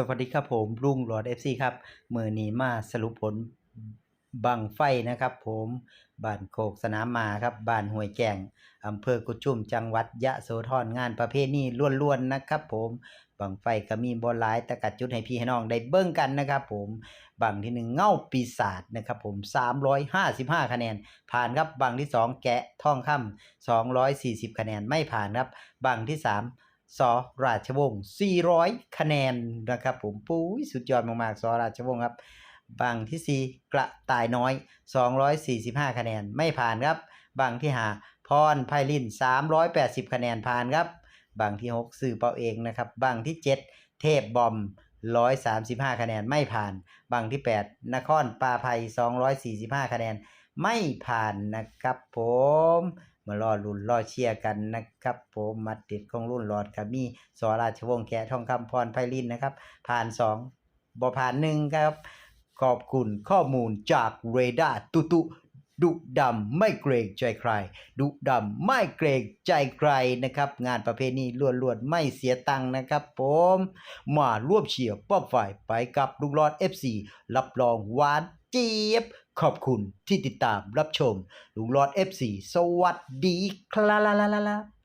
สวัสดีครับผมลุงหลอด FC ครับมือนีมาสรุปผลบังไฟนะครับ ผมบ้านโคกสนามมาครับบ้านห้วยแกงอำเภอกุชุมจังหวัดยะโสธรงานประเภทนี้ล้วนๆนะครับ ผมบังไฟก็มีบอลหลายตะกัดจุดให้พี่ให้น้องได้เบิ่งกันนะครับ ผมบังที่หนึ่งเง่าปีศาจนะครับผม355 คะแนน ผ่านครับบังที่สองแกะท่องคำ240 คะแนนไม่ผ่านครับบังที่สาม สอราชวงศ์400 คะแนนนะครับผมปุ้ยสุดยอดมากๆสอราชวงศ์ครับบังที่ 4 กระต่ายน้อย 245 คะแนนไม่ผ่านครับบังที่5พรไพลิน 380 คะแนนผ่านครับบังที่ 6 สื่อเปาเองนะครับบังที่ 7 เทพบอม 135 คะแนนไม่ผ่านบังที่ 8 นครปาไพ245 คะแนนไม่ผ่านนะครับผม มารอรุ่นรอเชียร์กันนะครับผมมัดเด็ดของรุ่นหลอดกับมีสอราชวงศ์แกะทองคำพรไพลินนะครับ ผ่านสองบ่ผ่านหนึ่งครับ ขอบคุณข้อมูลจากเรดาร์ตุตุดุดำไม่เกรงใจใคร ดุดำไม่เกรงใจใครนะครับ งานประเภทนี้ล้วนๆไม่เสียตังค์นะครับผม มาร่วมเชียร์ป้อมฝ่ายไปกับลุงรอด FC รับรองหวาน เจี๊ยบ ขอบคุณที่ติดตามรับชมลุงรอด FC สวัสดีครับ